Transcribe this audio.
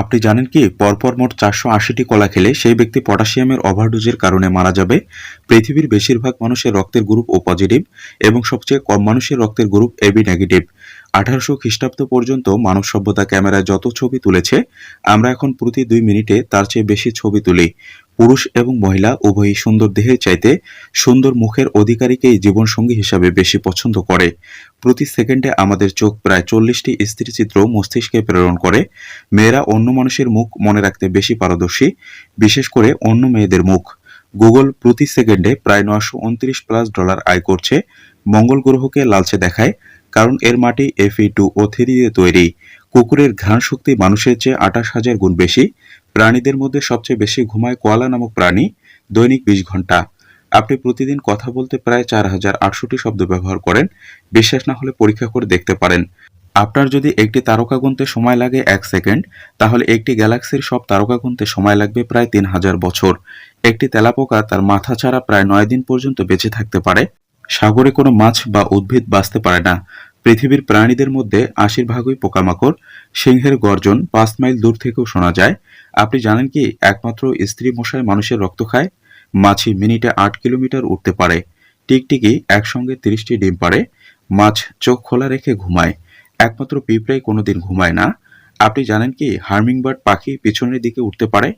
আপনি জানেন কি, পরপর মোট চারশো আশিটি কলা খেলে সেই ব্যক্তি পটাশিয়ামের ওভারডোজের কারণে মারা যাবে। পৃথিবীর বেশিরভাগ মানুষের রক্তের গ্রুপ ও পজিটিভ এবং সবচেয়ে কম মানুষের রক্তের গ্রুপ এবি নেগেটিভ। আঠারোশো খ্রিস্টাব্দ পর্যন্ত মানব সভ্যতা ক্যামেরায় যত ছবি তুলেছে, আমরা এখন প্রতি দুই মিনিটে তার চেয়ে বেশি ছবি তুলি। পুরুষ এবং মহিলা উভয়ই সুন্দর দেহের চাইতে সুন্দর মুখের অধিকারীকেই জীবনসঙ্গী হিসাবে বেশি পছন্দ করে। প্রতি সেকেন্ডে আমাদের চোখ প্রায় চল্লিশটি স্থিরচিত্র মস্তিষ্কে প্রেরণ করে। মেয়েরা অন্য মানুষের মুখ মনে রাখতে বেশি পারদর্শী, বিশেষ করে অন্য মেয়েদের মুখ। গুগল প্রতি সেকেন্ডে প্রায় নয়শো উনত্রিশ প্লাস ডলার আয় করছে। মঙ্গল গ্রহকে লালচে দেখায়, কারণ এর মাটি এফি টু ও থ্রি দিয়ে তৈরি। কুকুরের ঘ্রাণ শক্তি মানুষের চেয়ে আঠাশ হাজার গুণ বেশি, প্রাণীদের মধ্যে সবচেয়ে বেশি ঘুমায় কোয়ালা নামক প্রাণী, দৈনিক বিশ ঘণ্টা। আপনি প্রতিদিন কথা বলতে প্রায় চার হাজার আটষট্টি শব্দ ব্যবহার করেন, বিশ্বাস না হলে পরীক্ষা করে দেখতে পারেন। আপনার যদি একটি তারকা গুনতে সময় লাগে এক সেকেন্ড, তাহলে একটি গ্যালাক্সির সব তারকা গুনতে সময় লাগবে প্রায় তিন হাজার বছর। একটি তেলাপোকা তার মাথা ছাড়া প্রায় নয় দিন পর্যন্ত বেঁচে থাকতে পারে। সাগরে কোনো মাছ বা উদ্ভিদ বাঁচতে পারে না। পৃথিবীর প্রাণীদের মধ্যে আশির ভাগই পোকামাকড়, সিংহের গর্জন পাঁচ মাইল দূর থেকেও শোনা যায়। আপনি জানেন কি একমাত্র স্ত্রী মশাই মানুষের রক্ত খায়? মাছি মিনিটে আট কিলোমিটার উঠতে পারে। টিকটিকি একসঙ্গে তিরিশটি ডিম পারে মাছ চোখ খোলা রেখে ঘুমায়। একমাত্র পিঁপড়াই কোনোদিন ঘুমায় না। আপনি জানেন কি হার্মিংবার্ড পাখি পিছনের দিকে উঠতে পারে?